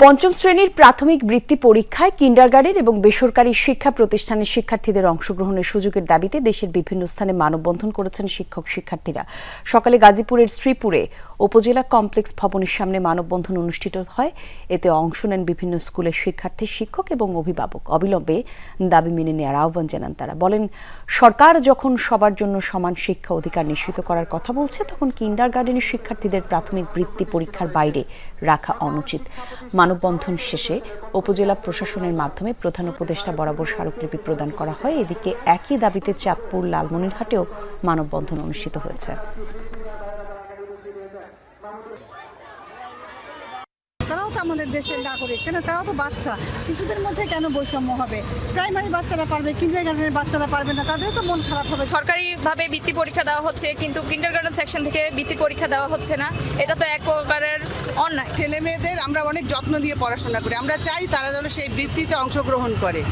পঞ্চম শ্রেণির প্রাথমিক বৃত্তি পরীক্ষায় কিন্ডারগার্ডেন এবং বেসরকারি শিক্ষা প্রতিষ্ঠানের শিক্ষার্থীদের অংশগ্রহণের সুযোগের দাবিতে দেশের বিভিন্ন স্থানে মানববন্ধন করেছেন শিক্ষক শিক্ষার্থীরা সকালে গাজীপুরের শ্রীপুরে উপজেলা কমপ্লেক্স ভবনের সামনে মানববন্ধন অনুষ্ঠিত হয়। এতে অংশ নেন বিভিন্ন স্কুলের শিক্ষার্থী, শিক্ষক এবং অভিভাবক। অবিলম্বে দাবি মেনে নেওয়ার আহ্বান জানান তারা। বলেন, সরকার যখন সবার জন্য সমান শিক্ষা অধিকার নিশ্চিত করার কথা বলছে, তখন কিন্ডার গার্ডেনের শিক্ষার্থীদের প্রাথমিক বৃত্তি পরীক্ষার বাইরে রাখা অনুচিত। মানববন্ধন শেষে উপজেলা প্রশাসনের মাধ্যমে প্রধান উপদেষ্টা বরাবর স্মারকলিপি প্রদান করা হয়। এদিকে একই দাবিতে চাঁদপুর লালমনিরহাটেও মানববন্ধন অনুষ্ঠিত হয়েছে। তারাও তো আমাদের দেশের নাগরিক কেন? তারাও তো বাচ্চা। শিশুদের মধ্যে কেন বৈষম্য হবে? প্রাইমারি বাচ্চারা পারবে কিন্ডার গার্ডেনের বাচ্চারা পারবে না তাদেরও তো মন খারাপ হবে। সরকারিভাবে বৃত্তি পরীক্ষা দেওয়া হচ্ছে কিন্তু কিন্ডারগার্টেন সেকশন থেকে বৃত্তি পরীক্ষা দেওয়া হচ্ছে না। এটা তো এক প্রকারের অন্যায়। ছেলে মেয়েদের আমরা অনেক যত্ন দিয়ে পড়াশোনা করি। আমরা চাই তারা যেন সেই বৃত্তিতে অংশগ্রহণ করে।